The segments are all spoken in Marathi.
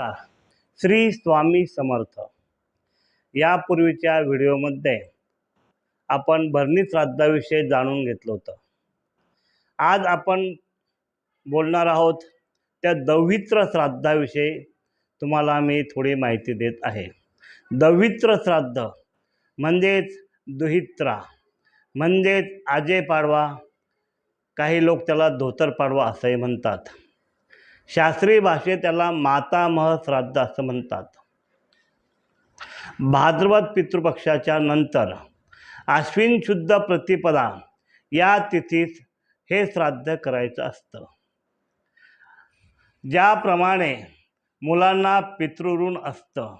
नमस्कार. श्री स्वामी समर्थ. यापूर्वीच्या व्हिडिओमध्ये आपण भरणी श्राद्धाविषयी जाणून घेतलं होतं. आज आपण बोलणार आहोत त्या दवित्र श्राद्धाविषयी तुम्हाला मी थोडी माहिती देत आहे. दवित्र श्राद्ध म्हणजेच दुहित्रा म्हणजेच आजे पाडवा काही लोक त्याला धोतर पाडवा असंही म्हणतात. शास्त्रीय भाषेत त्याला मातामह श्राद्ध असं म्हणतात. भाद्रपद पितृपक्षाच्या नंतर आश्विन शुद्ध प्रतिपदा या तिथीत हे श्राद्ध करायचं असतं. ज्याप्रमाणे मुलांना पितृऋण असतं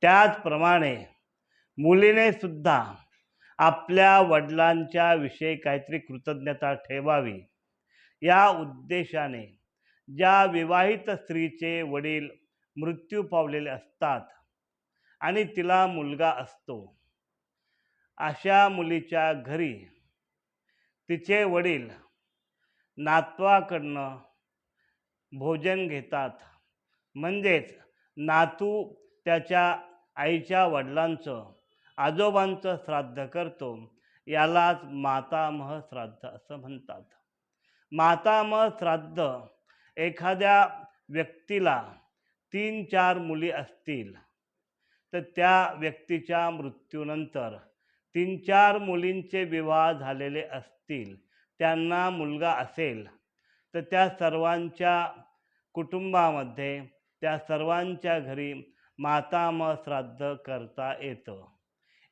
त्याचप्रमाणे मुलीने सुद्धा आपल्या वडिलांच्या विषयी काहीतरी कृतज्ञता ठेवावी या उद्देशाने ज्या विवाहित स्त्रीचे वडील मृत्यू पावलेले असतात आणि तिला मुलगा असतो अशा मुलीच्या घरी तिचे वडील नातवाकडनं भोजन घेतात. म्हणजेच नातू त्याच्या आईच्या वडिलांचं आजोबांचं श्राद्ध करतो यालाच मातामह श्राद्ध असं म्हणतात. मातामह श्राद्ध एखाद्या व्यक्तीला तीन चार मुली असतील तर त्या व्यक्तीच्या मृत्यूनंतर तीन चार मुलींचे विवाह झालेले असतील त्यांना मुलगा असेल तर त्या सर्वांच्या कुटुंबामध्ये त्या सर्वांच्या घरी मातामह श्राद्ध करता येतं.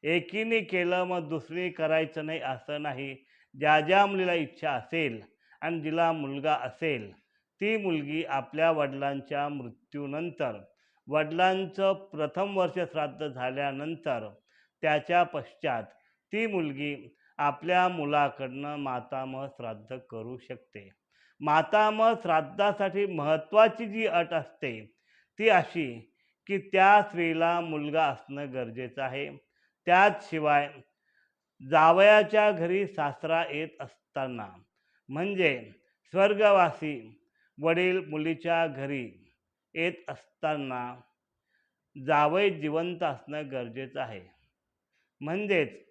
एकीने केलं मग दुसरी करायचं नाही असं नाही. ज्या ज्या मुलीला इच्छा असेल आणि जिला मुलगा असेल ती मुलगी आपल्या वडिलांच्या मृत्यूनंतर वडिलांचं प्रथम वर्ष श्राद्ध झाल्यानंतर त्याच्या पश्चात ती मुलगी आपल्या मुलाकडनं मातामह श्राद्ध करू शकते. मातामह श्राद्धासाठी महत्त्वाची जी अट असते ती अशी की त्या स्त्रीला मुलगा असणं गरजेचं आहे. त्याचशिवाय जावयाच्या घरी सासरा येत असताना म्हणजे स्वर्गवासी वडील मुलीच्या घरी येत असताना जावई जिवंत असणं गरजेचं आहे. म्हणजेच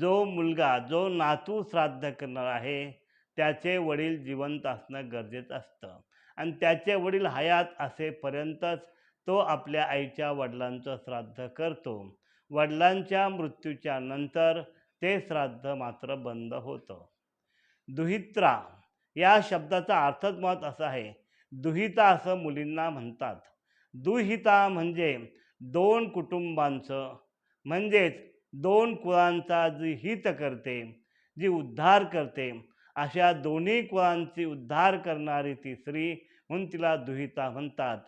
जो मुलगा जो नातू श्राद्ध करणार आहे त्याचे वडील जिवंत असणं गरजेचं असतं. आणि त्याचे वडील हयात असेपर्यंतच तो आपल्या आईच्या वडिलांचं श्राद्ध करतो. वडिलांच्या मृत्यूच्या नंतर ते श्राद्ध मात्र बंद होतं. दुहित्रा या शब्दाचा अर्थच मत असा आहे दुहिता असं मुलींना म्हणतात. दुहिता म्हणजे दोन कुटुंबांचं म्हणजेच दोन कुळांचा जी हित करते जी उद्धार करते अशा दोन्ही कुळांची उद्धार करणारी ती स्त्री म्हणून तिला दुहिता म्हणतात.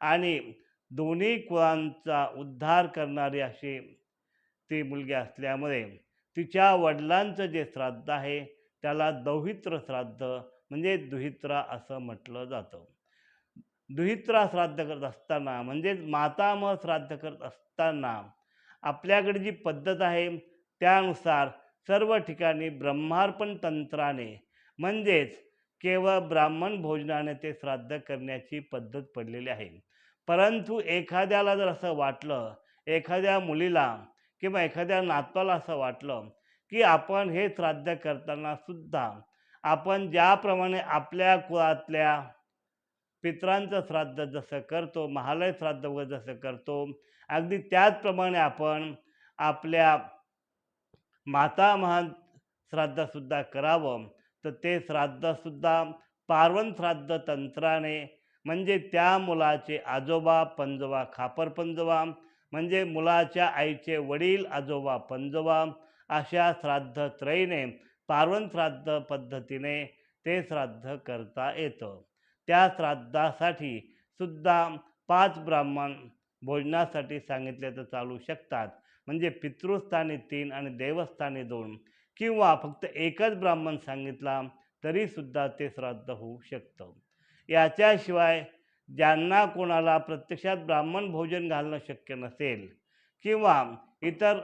आणि दोन्ही कुळांचा उद्धार करणारी अशी ती मुलगी असल्यामुळे तिच्या वडिलांचं जे श्राद्ध आहे त्याला दौहित्र श्राद्ध म्हणजे दुहित्रा असं म्हटलं जातं. दुहित्रा श्राद्ध करत असताना म्हणजेच मातामह श्राद्ध करत असताना आपल्याकडे जी पद्धत आहे त्यानुसार सर्व ठिकाणी ब्रह्मार्पण तंत्राने म्हणजेच केवळ ब्राह्मण भोजनाने ते श्राद्ध करण्याची पद्धत पडलेली आहे. परंतु एखाद्याला जर असं वाटलं एखाद्या मुलीला किंवा एखाद्या नातवाला असं वाटलं की आपण हे श्राद्ध करताना सुद्धा आपण ज्याप्रमाणे आपल्या कुळातल्या पित्रांचं श्राद्ध जसं करतो महालय श्राद्ध वगैरे जसं करतो अगदी त्याचप्रमाणे आपण आपल्या माता महान श्राद्धसुद्धा करावं. तर ते श्राद्धसुद्धा पार्वन श्राद्ध तंत्राने म्हणजे त्या मुलाचे आजोबा पंजोबा खापर पंजोबा म्हणजे मुलाच्या आईचे वडील आजोबा पंजोबा अशा श्राद्ध त्रयीने पार्वन श्राद्ध पद्धतीने ते श्राद्ध करता येतं. त्या श्राद्धासाठी सुद्धा पाच ब्राह्मण भोजनासाठी सांगितले तर चालू शकतात. म्हणजे पितृस्थानी तीन आणि देवस्थानी दोन किंवा फक्त एकच ब्राह्मण सांगितला तरीसुद्धा ते श्राद्ध होऊ शकतं. याच्याशिवाय ज्यांना कोणाला प्रत्यक्षात ब्राह्मण भोजन घालणं शक्य नसेल किंवा इतर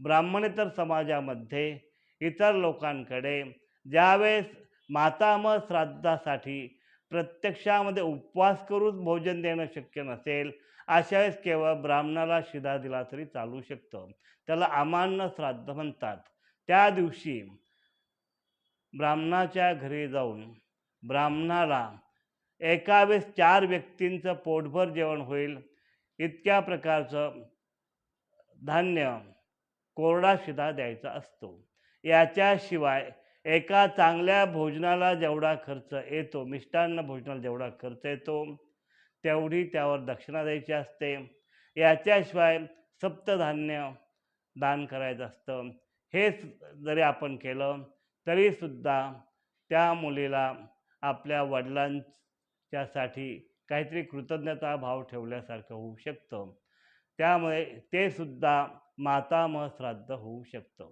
ब्राह्मणेतर समाजामध्ये इतर लोकांकडे. ज्यावेळेस मातामह श्राद्धासाठी प्रत्यक्षामध्ये उपवास करून भोजन देणं शक्य नसेल अशा वेळेस केवळ ब्राह्मणाला शिधा दिला तरी चालू शकतं. त्याला अमान्य श्राद्ध म्हणतात. त्या दिवशी ब्राह्मणाच्या घरी जाऊन ब्राह्मणाला एका वेळेस चार व्यक्तींचं पोटभर जेवण होईल. इतक्या प्रकारचं धान्य कोरडा शिधा द्यायचा असतो. याच्याशिवाय एका चांगल्या भोजनाला जेवढा खर्च येतो मिष्टान्न भोजनाला जेवढा खर्च येतो तेवढी त्यावर दक्षिणा द्यायची असते. याच्याशिवाय सप्तधान्य दान करायचं असतं. हे जरी आपण केलं तरीसुद्धा त्या मुलीला आपल्या वडिलांच्यासाठी काहीतरी कृतज्ञता भाव ठेवल्यासारखं होऊ शकतं. त्यामुळे ते सुद्धा मातामह श्राद्ध होऊ शकतं.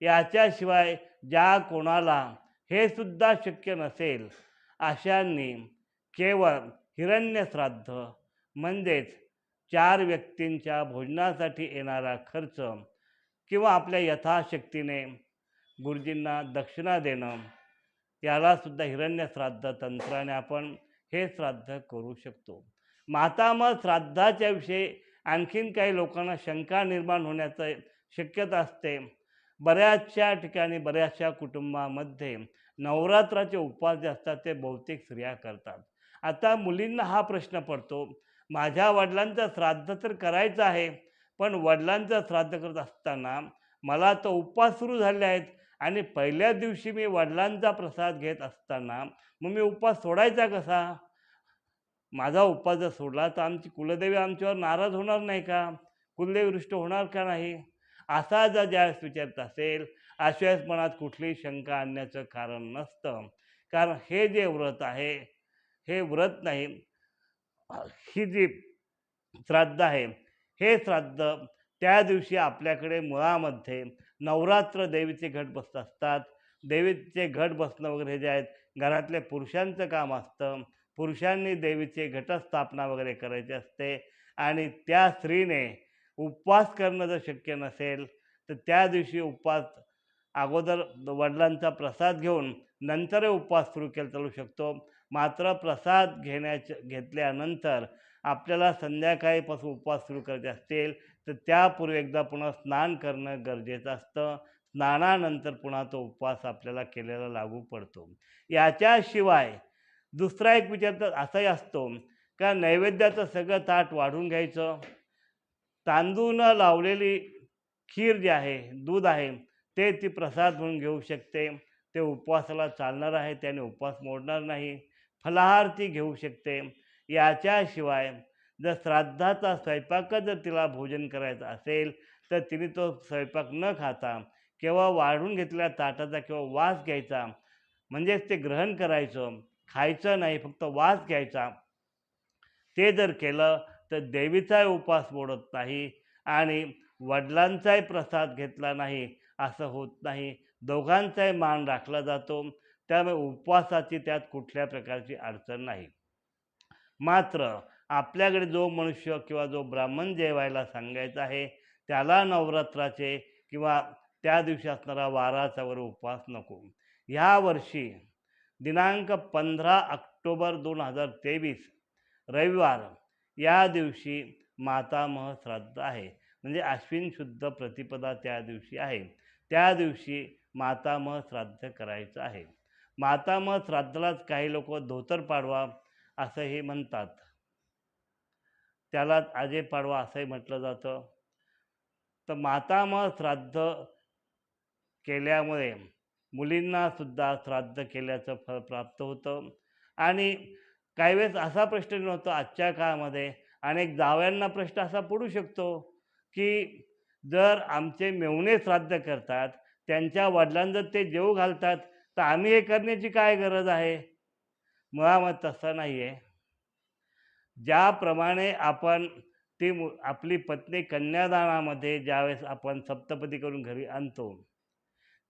याच्याशिवाय ज्या कोणाला हे सुद्धा शक्य नसेल अशांनी केवळ हिरण्यश्राद्ध म्हणजेच चार व्यक्तींच्या भोजनासाठी येणारा खर्च किंवा आपल्या यथाशक्तीने गुरुजींना दक्षिणा देणं यालासुद्धा हिरण्यश्राद्ध तंत्राने आपण हे श्राद्ध करू शकतो. मातामह श्राद्धाच्या विषयी आणखीन काही लोकांना शंका निर्माण होण्याचं शक्यता असते. बऱ्याचशा ठिकाणी बऱ्याचशा कुटुंबामध्ये नवरात्राचे उपवास जे असतात ते बहुतेक स्त्रिया करतात. आता मुलींना हा प्रश्न पडतो माझ्या वडिलांचं श्राद्ध तर करायचं आहे पण वडिलांचं श्राद्ध करत असताना मला तर उपवास सुरू झाले आहेत आणि पहिल्या दिवशी मी वडिलांचा प्रसाद घेत असताना मग मी उपवास सोडायचा कसा? माझा उपवास जर सोडला तर आमची कुलदेवी आमच्यावर नाराज होणार नाही का? कुलदेवी रुष्ट होणार का नाही? असा जर ज्यावेळेस विचारत असेल अशा मनात कुठलीही शंका आणण्याचं कारण नसतं. कारण हे जे व्रत आहे हे व्रत नाही ही जी श्राद्ध आहे हे श्राद्ध त्या दिवशी आपल्याकडे मुळामध्ये नवरात्र देवीचे घट बसत असतात. देवीचे घट बसणं वगैरे हे जे आहेत घरातल्या पुरुषांचं काम असतं. पुरुषांनी देवीचे घटस्थापना वगैरे करायची असते आणि त्या स्त्रीने उपवास करणं जर शक्य नसेल तर त्या दिवशी उपवास अगोदर वडिलांचा प्रसाद घेऊन नंतर उपवास सुरू केला चालू शकतो. मात्र प्रसाद घेण्याच्या घेतल्यानंतर आपल्याला संध्याकाळीपासून उपवास सुरू करायचे असतील तर त्यापूर्वी एकदा पुन्हा स्नान करणं गरजेचं असतं. स्नानानंतर पुन्हा तो उपवास आपल्याला केलेला लागू पडतो. याच्याशिवाय दुसरा एक विचार तर असाही असतो का नैवेद्याचं सगळं ताट वाढून घ्यायचं? तांदूळ न लावलेली खीर जी आहे दूध आहे ते ती प्रसाद म्हणून घेऊ शकते. ते उपवासाला चालणार आहे त्याने उपवास मोडणार नाही. फलाहार ती घेऊ शकते. याच्याशिवाय जर श्राद्धाचा स्वयंपाक जर तिला भोजन करायचं असेल तर तिने तो स्वयंपाक न खाता केव्हा वाढून घेतलेल्या ताटाचा किंवा वास घ्यायचा म्हणजेच ते ग्रहण करायचं खायचं नाही फक्त वास घ्यायचा ते जर केलं तर देवीचाही उपवास मोडत नाही आणि वडिलांचाही प्रसाद घेतला नाही असं होत नाही. दोघांचाही मान राखला जातो. त्यामुळे उपवासाची त्यात कुठल्या प्रकारची अडचण नाही. मात्र आपल्याकडे जो मनुष्य किंवा जो ब्राह्मण जेवायला सांगायचा आहे त्याला नवरात्राचे किंवा त्या दिवशी असणारा वाराचा उपवास नको. ह्या वर्षी दिनांक पंधरा ऑक्टोबर दोन हजार तेवीस रविवार या दिवशी मातामह श्राद्ध आहे. म्हणजे अश्विन शुद्ध प्रतिपदा त्या दिवशी आहे. त्या दिवशी मातामह श्राद्ध करायचं आहे. मातामह श्राद्धालाच काही लोक धोतर पाडवा असंही म्हणतात. त्याला आजे पाडवा असंही म्हटलं जातं. तर मातामह श्राद्ध केल्यामुळे मुलींनासुद्धा श्राद्ध केल्याचं फळ प्राप्त होतं. आणि काही वेळेस असा प्रश्न नव्हतो आजच्या काळामध्ये. अनेक जावयांना प्रश्न असा पडू शकतो की जर आमचे मेवणे श्राद्ध करतात त्यांच्या वडिलांना जर ते जेव घालतात तर आम्ही हे करण्याची काय गरज आहे? मुळामध्ये तसं नाही आहे ज्याप्रमाणे आपण ती मु आपली पत्नी कन्यादानामध्ये ज्यावेळेस आपण सप्तपदी करून घरी आणतो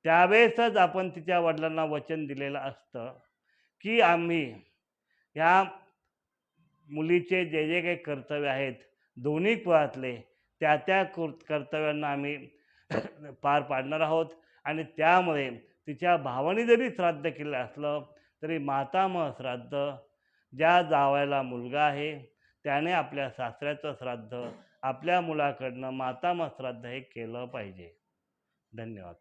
त्यावेळेसच आपण तिच्या वडिलांना वचन दिलेलं असतं की आम्ही ह्या मुलीचे जे जे काही कर्तव्य आहेत दोन्ही कुळातले त्या त्या कुर कर्तव्यांना आम्ही पार पाडणार आहोत. आणि त्यामुळे तिच्या भावाने जरी श्राद्ध केलं असलं तरी मातामह श्राद्ध ज्या जावायला मुलगा आहे त्याने आपल्या सासऱ्याचं श्राद्ध आपल्या मुलाकडनं मातामह श्राद्ध हे केलं पाहिजे. धन्यवाद.